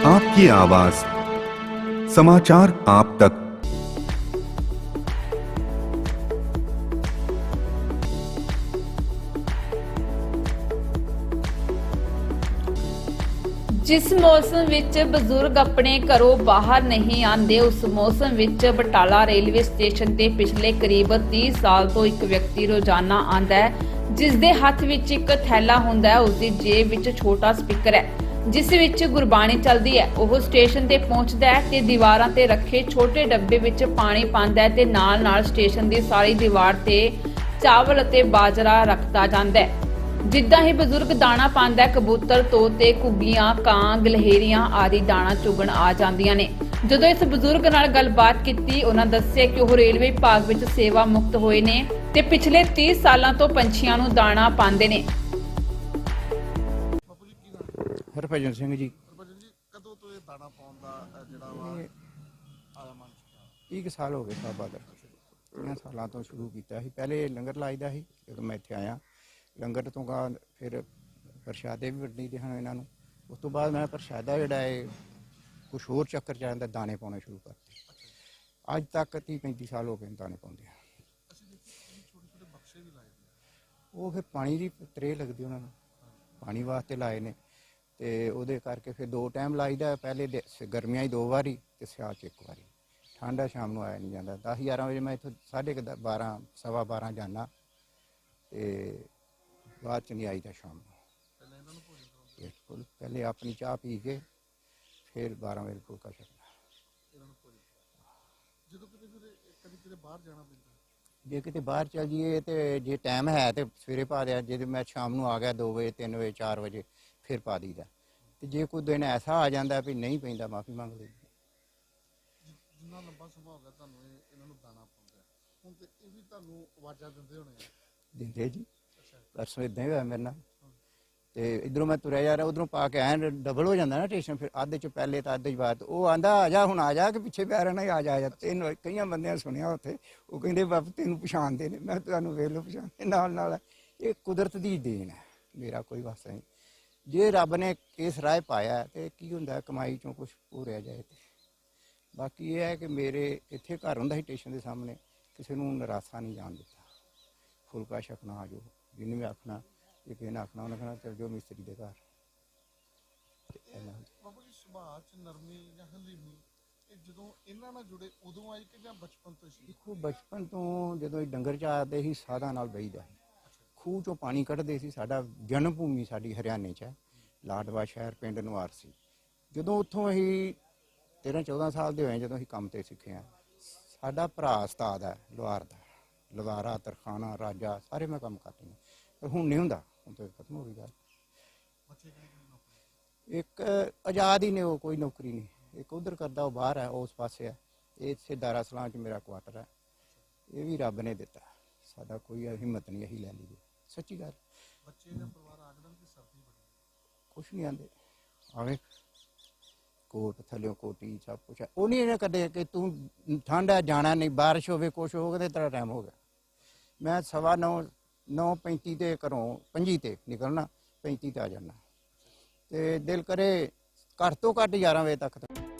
आपकी आवाज समाचार आप तक ਜਿਸ ਮੌਸਮ ਵਿੱਚ ਬਜ਼ੁਰਗ ਆਪਣੇ ਘਰੋਂ ਬਾਹਰ ਨਹੀਂ ਆਉਂਦੇ ਉਸ ਮੌਸਮ ਵਿੱਚ ਬਟਾਲਾ ਰੇਲਵੇ ਸਟੇਸ਼ਨ ਤੇ ਪਿਛਲੇ ਕਰੀਬ 30 ਸਾਲ ਤੋਂ ਇੱਕ ਵਿਅਕਤੀ ਰੋਜ਼ਾਨਾ ਆਂਦਾ ਹੈ ਜਿਸ ਦੇ ਹੱਥ ਵਿੱਚ ਇੱਕ ਥੈਲਾ ਹੁੰਦਾ ਹੈ ਉਸ ਦੀ ਜੇਬ ਵਿੱਚ ਛੋਟਾ ਸਪੀਕਰ ਹੈ ਜਿਸ ਵਿੱਚ ਗੁਰਬਾਣੀ ਚੱਲਦੀ ਹੈ, ਉਹ ਸਟੇਸ਼ਨ ਤੇ ਪਹੁੰਚਦਾ ਹੈ ਤੇ ਦੀਵਾਰਾਂ ਤੇ ਰੱਖੇ ਛੋਟੇ ਡੱਬੇ ਵਿੱਚ ਪਾਣੀ ਪਾਉਂਦਾ ਹੈ ਤੇ ਨਾਲ-ਨਾਲ ਸਟੇਸ਼ਨ ਦੀ ਸਾਰੀ ਦੀਵਾਰ ਤੇ ਚਾਵਲ ਅਤੇ ਬਾਜਰਾ ਰੱਖਦਾ ਜਾਂਦਾ ਹੈ। ਜਿੱਦਾਂ ਹੀ ਬਜ਼ੁਰਗ ਦਾਣਾ ਪਾਉਂਦਾ ਕਬੂਤਰ, ਤੋਤੇ ਕੁੱਗੀਆਂ ਕਾਂ, ਗਲਹੇਰੀਆਂ ਆਦਿ ਦਾਣਾ ਚੁਗਣ ਆ ਜਾਂਦੀਆਂ ਨੇ। ਜਦੋਂ ਇਸ ਬਜ਼ੁਰਗ ਨਾਲ ਗੱਲਬਾਤ ਕੀਤੀ, ਉਹਨਾਂ ਦੱਸਿਆ ਕਿ ਉਹ ਰੇਲਵੇ ਵਿਭਾਗ ਵਿੱਚ ਸੇਵਾ ਮੁਕਤ ਹੋਏ ਨੇ ਤੇ ਪਿਛਲੇ 30 ਸਾਲਾਂ ਤੋਂ ਪੰਛੀਆਂ ਨੂੰ ਦਾਣਾ ਪਾਉਂਦੇ ਨੇ। ਹਰਭਜਨ ਸਿੰਘ ਜੀ। ਹਰਭਜਨ ਜੀ ਕਦੋਂ ਤੋਂ ਇਹ ਦਾਣਾ ਪਾਉਣ ਦਾ ਜਿਹੜਾ ਵਾ ਆਇਆ ਮਨ ਚ 30 ਕੁ ਸਾਲ ਹੋ ਗਏ ਸਾਬਾ ਦਾ ਇਹਨਾਂ ਸਾਲਾਂ ਤੋਂ ਸ਼ੁਰੂ ਕੀਤਾ ਸੀ। ਪਹਿਲੇ ਲੰਗਰ ਲਾਈਦਾ ਸੀ ਜਦੋਂ ਮੈਂ ਇੱਥੇ ਆਇਆ। ਲੰਗਰ ਤੋਂ ਬਾਅਦ ਫਿਰ ਪ੍ਰਸ਼ਾਦੇ ਵੀ ਵੰਡੀ ਦੇ ਹਨ ਇਹਨਾਂ ਨੂੰ। ਉਸ ਤੋਂ ਬਾਅਦ ਮੈਂ ਪ੍ਰਸ਼ਾਦਾ ਜਿਹੜਾ ਹੈ ਕੁਛ ਹੋਰ ਚੱਕਰ ਆਂਦਾ ਦਾਣੇ ਪਾਉਣੇ ਸ਼ੁਰੂ ਕਰਤੇ। ਅੱਜ ਤੱਕ 30 35 ਸਾਲ ਹੋ ਗਏ ਦਾਣੇ ਪਾਉਂਦੇ ਆ। ਉਹ ਫਿਰ ਪਾਣੀ ਦੀ ਤਰੇ ਲੱਗਦੀ ਉਹਨਾਂ ਨੂੰ। ਪਾਣੀ ਵਾਸਤੇ ਲਾਏ ਨੇ। ਤੇ ਉਹਦੇ ਕਰਕੇ ਫਿਰ ਦੋ ਟਾਈਮ ਲਾਈਦਾ ਪਹਿਲੇ ਦੇ- ਸ- ਗਰਮੀਆਂ 'ਚ ਦੋ ਵਾਰੀ ਤੇ ਸਿਆਲ 'ਚ ਇੱਕ ਵਾਰੀ। ਠੰਡਾ ਸ਼ਾਮ ਨੂੰ ਆਇਆ ਨਹੀਂ ਜਾਂਦਾ। 10 11 ਵਜੇ ਮੈਂ ਇੱਥੋਂ ਸਾਢੇ ਕੁ ਦ- 12 ਸਵਾ 12 ਜਾਣਾ ਤੇ ਬਾਅਦ ਚ ਨਹੀਂ ਆਈਦਾ ਸ਼ਾਮ ਨੂੰ। ਬਿਲਕੁਲ ਪਹਿਲੇ ਆਪਣੀ ਚਾਹ ਪੀ ਕੇ ਫਿਰ 12 ਵਜੇ ਫੁਲਕਾ ਛਕਣਾ। ਜਦੋਂ ਕਿਤੇ ਕਿਤੇ ਕਦੀ ਕਿਤੇ ਬਾਹਰ ਜਾਣਾ ਪੈਂਦਾ? ਜੇ ਕਿਤੇ ਬਾਹਰ ਚੱਲ ਜਾਈਏ ਤੇ ਜੇ ਟਾਈਮ ਹੈ ਤੇ ਸਵੇਰੇ ਪਾ ਦਿਆ। ਜੇ ਮੈਂ ਸ਼ਾਮ ਨੂੰ ਆ ਗਿਆ 2 ਵਜੇ 3 ਵਜੇ 4 ਵਜੇ ਫਿਰ ਪਾ ਦਈਦਾ। ਤੇ ਜੇ ਕੋਈ ਦਿਨ ਐਸਾ ਆ ਜਾਂਦਾ ਵੀ ਨਹੀਂ ਪੈਂਦਾ ਮਾਫੀ ਮੰਗ ਲਈ ਜਿੰਨਾ ਲੰਬਾ ਸਮਾਂ ਹੋ ਗਿਆ ਤੁਹਾਨੂੰ ਇਹ ਇਹਨਾਂ ਨੂੰ ਦਾਣਾ ਪਾਉਂਦਾ ਹੈ। ਹੁਣ ਤੇ ਇਹ ਵੀ ਤੁਹਾਨੂੰ ਆਵਾਜ਼ਾਂ ਦਿੰਦੇ ਹੋਣੇ ਆ। ਦਿੰਦੇ ਜੀ। ਪਰਸੋਂ ਇਦਾਂ ਹੀ ਹੋਇਆ ਮੇਰੇ ਨਾਲ। ਤੇ ਇਧਰੋਂ ਮੈਂ ਤੁਰਿਆ ਜਾ ਰਿਹਾ ਉਧਰੋਂ ਪਾ ਕੇ ਐਨ ਡਬਲ ਹੋ ਜਾਂਦਾ ਨਾ ਟੇਸ਼ਨ ਫਿਰ ਅੱਧੇ ਚ ਪਹਿਲੇ ਤਾਂ ਅੱਧੇ ਚ ਬਾਅਦ ਉਹ ਆਂਦਾ ਆ ਜਾ ਹੁਣ ਆ ਜਾ ਕਿ ਪਿੱਛੇ ਪਿਆ ਰਹਿਣਾ ਆ ਜਾ ਆ ਜਾ। ਤੈਨੂੰ ਕਈਆਂ ਬੰਦਿਆਂ ਸੁਣਿਆ ਉੱਥੇ। ਉਹ ਕਹਿੰਦੇ ਬਾਪ ਤੈਨੂੰ ਪਛਾਣਦੇ ਨੇ। ਮੈਂ ਕਿਹਾ ਤੁਹਾਨੂੰ ਵੇਖ ਲਓ ਪਛਾਣਦੇ ਨਾਲ ਨਾਲ ਇਹ ਕੁਦਰਤ ਦੀ ਦੇਣ ਹੈ। ਮੇਰਾ ਕੋਈ ਵਾਸਤਾ ਨਹੀਂ। ਜੇ ਰੱਬ ਨੇ ਇਸ ਰਾਹ ਪਾਇਆ ਹੈ ਤੇ ਕੀ ਹੁੰਦਾ ਹੈ, ਕਮਾਈ ਚੋਂ ਕੁਝ ਪੂਰਿਆ ਜਾਏ ਤੇ। ਬਾਕੀ ਇਹ ਹੈ ਕਿ ਮੇਰੇ ਇੱਥੇ ਘਰ ਹੁੰਦਾ ਸੀ ਸਟੇਸ਼ਨ ਦੇ ਸਾਹਮਣੇ ਕਿਸੇ ਨੂੰ ਨਿਰਾਸ਼ਾ ਨਹੀਂ ਜਾਣ ਦਿੱਤਾ। ਫੁਲਕਾ ਛਕਣਾ ਆ ਜਾਓ ਜਿਹਨੇ ਵੀ ਆਖਣਾ ਜੇ ਕਿਸੇ ਨੇ ਆਖਣਾ ਉਹਨੇ ਕਹਣਾ ਚਲ ਜਾਓ ਮਿਸਤਰੀ ਦੇ ਘਰ। ਬਾਬਾ ਜੀ ਸੁਭਾਅ ਚ ਨਰਮੀ ਜਾਂ ਹਲੀਮੀ ਇਹ ਜਦੋਂ ਇਹਨਾਂ ਨਾਲ ਜੁੜੇ ਉਦੋਂ ਆਈ ਕਿ ਜਾਂ ਬਚਪਨ ਤੋਂ ਹੀ ਸੀ ਦੇਖੋ ਬਚਪਨ ਤੋਂ ਜਦੋਂ ਇਹ ਡੰਗਰ ਚਾਰਦੇ ਸੀ ਸਾਧਾਂ ਨਾਲ ਬਈਦਾ ਸੀ। ਖੂਹ ਚੋਂ ਪਾਣੀ ਕੱਢਦੇ ਸੀ, ਸਾਡਾ ਜਨਮ ਭੂਮੀ ਸਾਡੀ ਹਰਿਆਣੇ 'ਚ ਹੈ, ਲਾਡਵਾ ਸ਼ਹਿਰ ਪਿੰਡ ਨਵਾਰ ਸੀ। ਜਦੋਂ ਉੱਥੋਂ ਅਸੀਂ 13 14 ਸਾਲ ਦੇ ਹੋਏ ਜਦੋਂ ਅਸੀਂ ਕੰਮ ਤੇ ਸਿੱਖੇ ਆ ਸਾਡਾ ਭਰਾ ਉਸਤਾਦ ਹੈ, ਲੁਹਾਰ ਦਾ ਲਵਾਰਾ ਤਰਖਾਣਾ, ਰਾਜਾ, ਸਾਰੇ ਮੈਂ ਕੰਮ ਕਰਦੇ ਨੇ ਪਰ ਹੁਣ ਨਹੀਂ ਹੁੰਦਾ, ਹੁਣ ਤੇ ਖਤਮ ਹੋ ਗਈ ਗੱਲ। ਇੱਕ ਆਜ਼ਾਦ ਹੀ ਨੇ ਉਹ ਕੋਈ ਨੌਕਰੀ ਨਹੀਂ। ਇੱਕ ਉਧਰ ਕਰਦਾ, ਉਹ ਬਾਹਰ ਹੈ ਉਸ ਪਾਸੇ ਹੈ। ਇਹ ਇੱਥੇ ਦਾਰਾ ਸਲਾਮ ਚ ਮੇਰਾ ਕੁਆਟਰ ਹੈ। ਇਹ ਵੀ ਰੱਬ ਨੇ ਦਿੱਤਾ। ਸਾਡਾ ਕੋਈ ਹਿੰਮਤ ਨਹੀਂ, ਅਸੀਂ ਲੈ ਲਈਏ। ਸੱਚੀ ਗੱਲ। ਬੱਚੇ ਜਾਂ ਪਰਿਵਾਰ ਆਖਦਨ ਕਿ ਸਰਦੀ ਬੜੀ ਹੈ। ਕੁਛ ਨਹੀਂ ਆਂਦੇ। ਆਵੇ ਕੋਟ ਥੱਲਿਓ ਕੋਟੀ ਸਭ ਕੁਛ ਹੈ ਉਹ ਨਹੀਂ ਇਹਨੇ ਕਦੇ ਕਿ ਤੂੰ ਠੰਡ ਹੈ ਜਾਣਾ ਨਹੀਂ ਬਾਰਿਸ਼ ਹੋਵੇ ਕੁਛ ਹੋਵੇ ਤੇ ਤੇਰਾ ਟਾਈਮ ਹੋ ਗਿਆ। ਮੈਂ ਸਵਾ ਨੌ 9:35 ਤੇ ਘਰੋਂ 5 ਤੇ ਨਿਕਲਣਾ 35 ਤੇ ਆ ਜਾਣਾ। ਤੇ ਦਿਲ ਕਰੇ ਘੱਟ ਤੋਂ ਘੱਟ 11 ਵਜੇ ਤੱਕ ਤਾਂ